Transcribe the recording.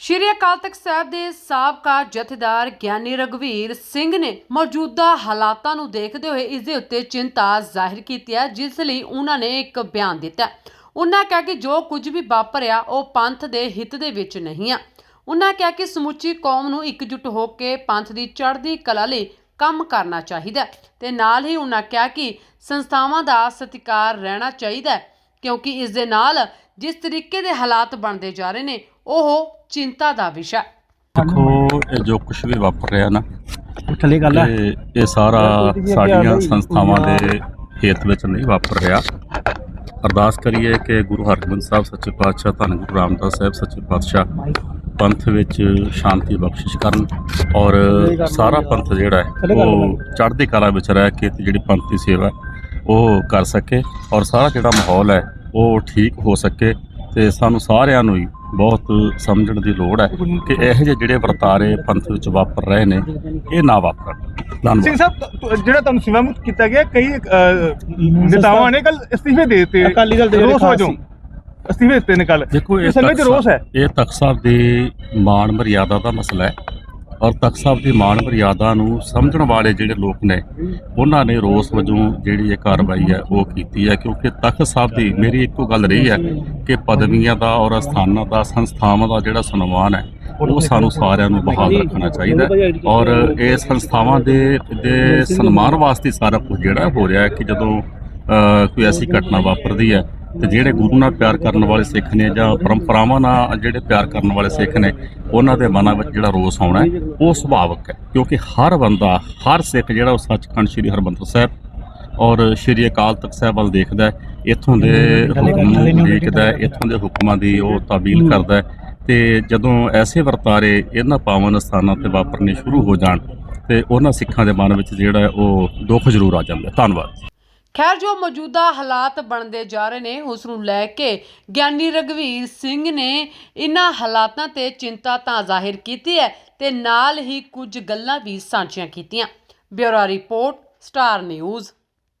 ਸ਼੍ਰੀ ਅਕਾਲ ਤਖਤ ਸਾਹਿਬ ਦੇ ਸਾਬਕਾ ਜਥੇਦਾਰ ਗਿਆਨੀ ਰਗਵੀਰ ਸਿੰਘ ਨੇ ਮੌਜੂਦਾ ਹਾਲਾਤਾਂ ਨੂੰ ਦੇਖਦੇ ਹੋਏ ਇਸ ਦੇ ਉੱਤੇ ਚਿੰਤਾ ਜ਼ਾਹਿਰ ਕੀਤੀ ਹੈ, ਜਿਸ ਲਈ ਉਹਨਾਂ ਨੇ ਇੱਕ ਬਿਆਨ ਦਿੱਤਾ ਉਹਨਾਂ ਕਿਹਾ ਕਿ ਜੋ ਕੁਝ ਵੀ ਵਾਪਰਿਆ, ਉਹ ਪੰਥ ਦੇ ਹਿੱਤ ਦੇ ਵਿੱਚ ਨਹੀਂ ਆ। ਉਹਨਾਂ ਕਿਹਾ ਕਿ ਸਮੁੱਚੀ ਕੌਮ ਨੂੰ ਇਕਜੁੱਟ ਹੋ ਕੇ ਪੰਥ ਦੀ ਚੜ੍ਹਦੀ ਕਲਾ ਲਈ ਕੰਮ ਕਰਨਾ ਚਾਹੀਦਾ ਹੈ ਤੇ ਨਾਲ ਹੀ ਉਹਨਾਂ ਕਿਹਾ ਕਿ ਸੰਸਥਾਵਾਂ ਦਾ ਸਤਿਕਾਰ ਰਹਿਣਾ ਚਾਹੀਦਾ ਕਿਉਂਕਿ ਇਸ ਦੇ ਨਾਲ ਜਿਸ ਤਰੀਕੇ ਦੇ ਹਾਲਾਤ ਬਣਦੇ ਜਾ ਰਹੇ ਨੇ ਉਹ ਚਿੰਤਾ ਦਾ ਵਿਸ਼ਾ। ਹੈ ਦੇਖੋ ਇਹ ਜੋ ਕੁਝ ਵੀ ਵਾਪਰ ਰਿਹਾ ਨਾ ਥੱਲੇ ਗੱਲ ਹੈ ਇਹ ਇਹ ਸਾਰਾ ਸਾਡੀਆਂ ਸੰਸਥਾਵਾਂ ਦੇ ਹੇਤ ਵਿੱਚ ਨਹੀਂ ਵਾਪਰ ਰਿਹਾ। ਅਰਦਾਸ ਕਰੀਏ ਕਿ ਗੁਰੂ ਹਰਗੋਬਿੰਦ ਸਾਹਿਬ ਸੱਚੇ ਪਾਤਸ਼ਾਹ ਧੰਨ ਗੁਰੂ ਰਾਮਦਾਸ ਸਾਹਿਬ ਸੱਚੇ ਪਾਤਸ਼ਾਹ ਪੰਥ ਵਿੱਚ ਸ਼ਾਂਤੀ ਬਖਸ਼ਿਸ਼ ਕਰਨ ਔਰ ਸਾਰਾ ਪੰਥ ਜਿਹੜਾ ਹੈ ਉਹ ਚੜ੍ਹਦੀ ਕਲਾ ਵਿੱਚ ਰਹਿ ਕੇ ਤੇ ਜਿਹੜੀ ਪੰਥ ਦੀ ਸੇਵਾ ਉਹ ਕਰ ਸਕੇ ਔਰ ਸਾਰਾ ਜਿਹੜਾ ਮਾਹੌਲ ਹੈ ਉਹ ਠੀਕ ਹੋ ਸਕੇ। ਤੇ ਸਾਨੂੰ ਸਾਰਿਆਂ ਨੂੰ ਹੀ ਬਹੁਤ ਸਮਝਣ ਦੀ ਲੋੜ ਹੈ ਕਿ ਇਹੋ ਜਿਹੇ ਜਿਹੜੇ ਵਰਤਾਰੇ ਪੰਥ ਵਿੱਚ ਵਾਪਰ ਰਹੇ ਨੇ ਇਹ ਨਾ ਵਾਪਰਨ। ਧੰਨਵਾਦ। ਸਿੰਘ ਸਾਹਿਬ ਤੁ- ਜਿਹੜਾ ਤੁਹਾਨੂੰ ਸੇਵਾ ਮੁਕਤ ਕੀਤਾ ਗਿਆ ਕਈ ਨੇਤਾਵਾਂ ਨੇ ਕੱਲ ਅਸਤੀਫੇ ਦੇ ਦਿੱਤੇ। ਅਕਾਲੀ ਦਲ ਦੇ ਜਿਹੜੇ ਰੋਸ ਖਾਸ ਵਜੋਂ ਸੀ। ਅਸਤੀਫੇ ਦਿੱਤੇ ਨੇ ਕੱਲ ਦੇਖੋ ਇਹ ਇਸ ਸਮੇਂ ਤੇ ਤਖ਼ਤ ਰੋਸ ਹੈ। ਸਾਹਿਬ- ਇਹ ਤਖਤ ਸਾਹਿਬ ਦੀ ਮਾਣ ਮਰਿਆਦਾ ਦਾ ਮਸਲਾ ਹੈ। ਔਰ ਤਖਤ ਸਾਹਿਬ ਦੀ ਮਾਣ ਮਰਿਆਦਾ ਨੂੰ ਸਮਝਣ ਵਾਲੇ ਜਿਹੜੇ ਲੋਕ ਨੇ, ਉਹਨਾਂ ਨੇ ਰੋਸ ਵਜੋਂ ਜਿਹੜੀ ਇਹ ਕਾਰਵਾਈ ਹੈ, ਉਹ ਕੀਤੀ ਹੈ। ਕਿਉਂਕਿ ਤਖਤ ਸਾਹਿਬ ਦੀ ਮੇਰੀ ਇੱਕੋ ਗੱਲ ਰਹੀ ਹੈ ਕਿ ਪਦਵੀਆਂ ਦਾ ਔਰ ਅਸਥਾਨਾਂ ਦਾ, ਸੰਸਥਾਵਾਂ ਦਾ ਜਿਹੜਾ ਸਨਮਾਨ ਹੈ, ਉਹ ਸਾਨੂੰ ਸਾਰਿਆਂ ਨੂੰ ਬਹਾਲ ਰੱਖਣਾ ਚਾਹੀਦਾ ਔਰ ਇਹ ਸੰਸਥਾਵਾਂ ਦੇ ਦੇ ਸਨਮਾਨ ਵਾਸਤੇ ਸਾਰਾ ਕੁਝ ਜਿਹੜਾ ਹੋ ਰਿਹਾ ਹੈ ਕਿ ਜਦੋਂ ਕੋਈ ਐਸੀ ਘਟਨਾ ਵਾਪਰਦੀ ਹੈ ਤੇ ਜਿਹੜੇ ਗੁਰੂ ਨਾਲ ਪਿਆਰ ਕਰਨ ਵਾਲੇ ਸਿੱਖ ਨੇ ਜਾਂ ਪਰੰਪਰਾਵਾਂ ਨਾਲ ਜਿਹੜੇ ਪਿਆਰ ਕਰਨ ਵਾਲੇ ਸਿੱਖ ਨੇ ਉਹਨਾਂ ਦੇ ਮਨਾਂ ਵਿੱਚ ਜਿਹੜਾ ਰੋਸ ਆਉਣਾ ਹੈ ਉਹ ਸੁਭਾਵਕ ਹੈ। ਕਿਉਂਕਿ ਹਰ ਬੰਦਾ ਹਰ ਸਿੱਖ ਜਿਹੜਾ ਉਹ ਸੱਚਖੰਡ ਸ੍ਰੀ ਹਰਮੰਦਰ ਸਾਹਿਬ ਔਰ ਸ੍ਰੀ ਅਕਾਲ ਤਖਤ ਸਾਹਿਬ ਵੱਲ ਦੇਖਦਾ ਇੱਥੋਂ ਦੇ ਹੁਕਮ ਨੂੰ ਦੇਖਦਾ ਇੱਥੋਂ ਦੇ ਹੁਕਮਾਂ ਦੀ ਉਹ ਤਾਬੀਲ ਕਰਦਾ ਤੇ ਜਦੋਂ ਐਸੇ ਵਰਤਾਰੇ ਇਹਨਾਂ ਪਾਵਨ ਸਥਾਨਾਂ ਤੇ ਵਾਪਰਨੇ ਸ਼ੁਰੂ ਹੋ ਜਾਣ ਤੇ ਉਹਨਾਂ ਸਿੱਖਾਂ ਦੇ ਮਨ ਵਿੱਚ ਜਿਹੜਾ ਉਹ ਦੁੱਖ ਜ਼ਰੂਰ ਆ ਜਾਂਦਾ। ਧੰਨਵਾਦ। ਖੈਰ, ਜੋ ਮੌਜੂਦਾ ਹਾਲਾਤ ਬਣਦੇ ਜਾ ਰਹੇ ਨੇ, ਉਸ ਨੂੰ ਲੈ ਕੇ ਗਿਆਨੀ ਰਗਵੀਰ ਸਿੰਘ ਨੇ ਇਹਨਾਂ ਹਾਲਾਤਾਂ ਤੇ ਚਿੰਤਾ ਤਾਂ ਜ਼ਾਹਿਰ ਕੀਤੀ ਹੈ ਤੇ ਨਾਲ ਹੀ ਕੁਝ ਗੱਲਾਂ ਵੀ ਸਾਂਝੀਆਂ ਕੀਤੀਆਂ। Bureau report, star news.